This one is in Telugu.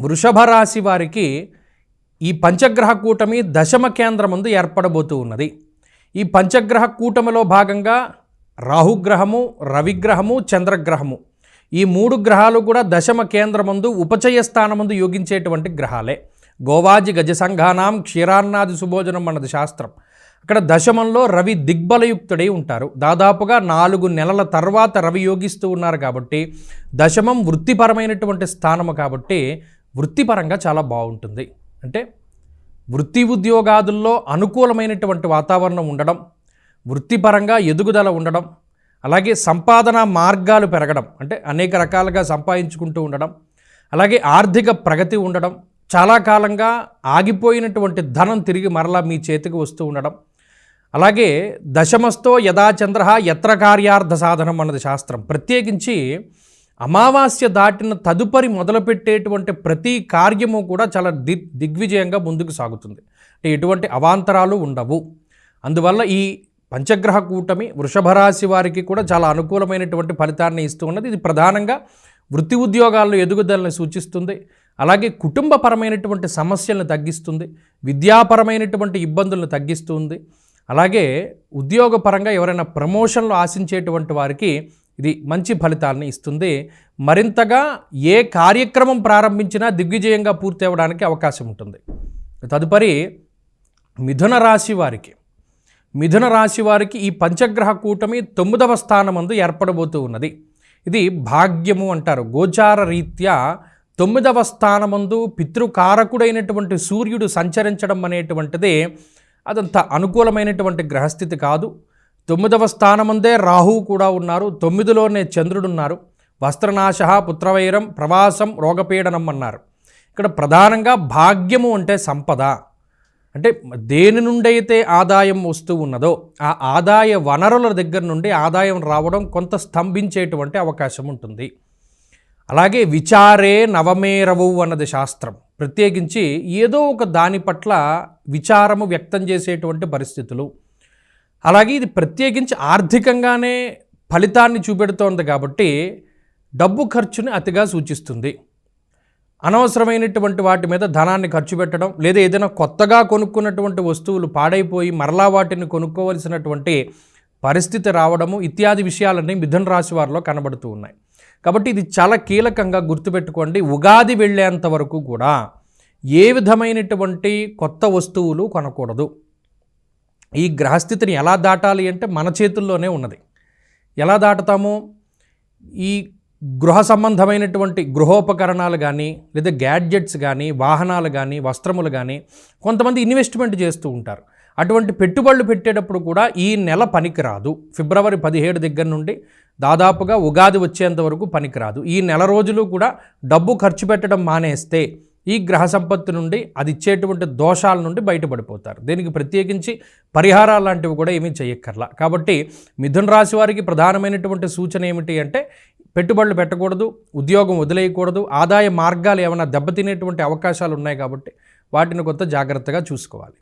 వృషభ రాశి వారికి ఈ పంచగ్రహ కూటమి దశమ కేంద్రమందు ఏర్పడబోతూ ఉన్నది. ఈ పంచగ్రహ కూటమిలో భాగంగా రాహుగ్రహము రవిగ్రహము చంద్రగ్రహము ఈ మూడు గ్రహాలు కూడా దశమ కేంద్రమందు ఉపచయ స్థానమందు యోగించేటువంటి గ్రహాలే. గోవాజి గజ సంఘానాం క్షీరాన్నాది సుభోజనం అన్నది శాస్త్రం. అక్కడ దశమంలో రవి దిగ్బలయుక్తుడై ఉంటారు. దాదాపుగా నాలుగు నెలల తర్వాత రవి యోగిస్తూ ఉన్నారు కాబట్టి దశమం వృత్తిపరమైనటువంటి స్థానము కాబట్టి వృత్తిపరంగా చాలా బాగుంటుంది. అంటే వృత్తి ఉద్యోగాదుల్లో అనుకూలమైనటువంటి వాతావరణం ఉండడం వృత్తిపరంగా ఎదుగుదల ఉండడం అలాగే సంపాదన మార్గాలు పెరగడం అంటే అనేక రకాలుగా సంపాదించుకుంటూ ఉండడం అలాగే ఆర్థిక ప్రగతి ఉండడం చాలా కాలంగా ఆగిపోయినటువంటి ధనం తిరిగి మరలా మీ చేతికి వస్తూ ఉండడం అలాగే దశమస్తో యథాచంద్ర యత్ర కార్యార్థ సాధనం అన్నది శాస్త్రం. ప్రత్యేకించి అమావాస్య దాటిన తదుపరి మొదలుపెట్టేటువంటి ప్రతి కార్యము కూడా చాలా ది దిగ్విజయంగా ముందుకు సాగుతుంది. అంటే ఎటువంటి అవాంతరాలు ఉండవు. అందువల్ల ఈ పంచగ్రహ కూటమి వృషభ రాశి వారికి కూడా చాలా అనుకూలమైనటువంటి ఫలితాన్ని ఇస్తూ ఉన్నది. ఇది ప్రధానంగా వృత్తి ఉద్యోగాల్లో ఎదుగుదలని సూచిస్తుంది. అలాగే కుటుంబపరమైనటువంటి సమస్యలను తగ్గిస్తుంది. విద్యాపరమైనటువంటి ఇబ్బందులను తగ్గిస్తుంది. అలాగే ఉద్యోగపరంగా ఎవరైనా ప్రమోషన్లు ఆశించేటువంటి వారికి ఇది మంచి ఫలితాన్ని ఇస్తుంది. మరింతగా ఏ కార్యక్రమం ప్రారంభించినా దిగ్విజయంగా పూర్తి అవ్వడానికి అవకాశం ఉంటుంది. తదుపరి మిథున రాశి వారికి. మిథున రాశి వారికి ఈ పంచగ్రహ కూటమి తొమ్మిదవ స్థానమందు ఏర్పడబోతూ ఉన్నది. ఇది భాగ్యము అంటారు. గోచార రీత్యా తొమ్మిదవ స్థానమందు పితృకారకుడైనటువంటి సూర్యుడు సంచరించడం అనేటువంటిది అదంత అనుకూలమైనటువంటి గ్రహస్థితి కాదు. తొమ్మిదవ స్థానముందే రాహువు కూడా ఉన్నారు. తొమ్మిదిలోనే చంద్రుడు ఉన్నారు వస్త్రనాశ పుత్రవైరం ప్రవాసం రోగపీడనం అన్నారు ఇక్కడ ప్రధానంగా భాగ్యము అంటే సంపద. అంటే దేని నుండైతే ఆదాయం వస్తూ ఉన్నదో ఆ ఆదాయ వనరుల దగ్గర నుండి ఆదాయం రావడం కొంత స్తంభించేటువంటి అవకాశం ఉంటుంది. అలాగే విచారే నవమేరవు అన్నది శాస్త్రం. ప్రత్యేకించి ఏదో ఒక దాని పట్ల విచారము వ్యక్తం చేసేటువంటి పరిస్థితులు. అలాగే ఇది ప్రత్యేకించి ఆర్థికంగానే ఫలితాన్ని చూపెడుతోంది కాబట్టి డబ్బు ఖర్చుని అతిగా సూచిస్తుంది. అనవసరమైనటువంటి వాటి మీద ధనాన్ని ఖర్చు పెట్టడం లేదా ఏదైనా కొత్తగా కొనుక్కున్నటువంటి వస్తువులు పాడైపోయి మరలా వాటిని కొనుక్కోవలసినటువంటి పరిస్థితి రావడము ఇత్యాది విషయాలన్నీ మిథున రాశి వారిలో కనబడుతూ ఉన్నాయి. కాబట్టి ఇది చాలా కీలకంగా గుర్తుపెట్టుకోండి. ఉగాది వెళ్ళేంత వరకు కూడా ఏ విధమైనటువంటి కొత్త వస్తువులు కొనకూడదు. ఈ గ్రహస్థితిని ఎలా దాటాలి అంటే మన చేతుల్లోనే ఉన్నది. ఎలా దాటుతాము? ఈ గృహ సంబంధమైనటువంటి గృహోపకరణాలు కానీ లేదా గ్యాడ్జెట్స్ కానీ వాహనాలు కానీ వస్త్రములు కానీ కొంతమంది ఇన్వెస్ట్మెంట్ చేస్తూ ఉంటారు. అటువంటి పెట్టుబడులు పెట్టేటప్పుడు కూడా ఈ నెల పనికిరాదు. ఫిబ్రవరి పదిహేడు దగ్గర నుండి దాదాపుగా ఉగాది వచ్చేంత వరకు పనికిరాదు. ఈ నెల రోజులు కూడా డబ్బు ఖర్చు పెట్టడం మానేస్తే ఈ గ్రహ సంపత్తి నుండి అది ఇచ్చేటువంటి దోషాల నుండి బయటపడిపోతారు. దీనికి ప్రత్యేకించి పరిహారాలు లాంటివి కూడా ఏమీ చేయక్కర్లా. కాబట్టి మిథున రాశి వారికి ప్రధానమైనటువంటి సూచన ఏమిటి అంటే పెట్టుబడులు పెట్టకూడదు ఉద్యోగం వదిలేయకూడదు ఆదాయ మార్గాలు ఏమైనా దెబ్బతినేటువంటి అవకాశాలు ఉన్నాయి కాబట్టి వాటిని కొంత జాగ్రత్తగా చూసుకోవాలి.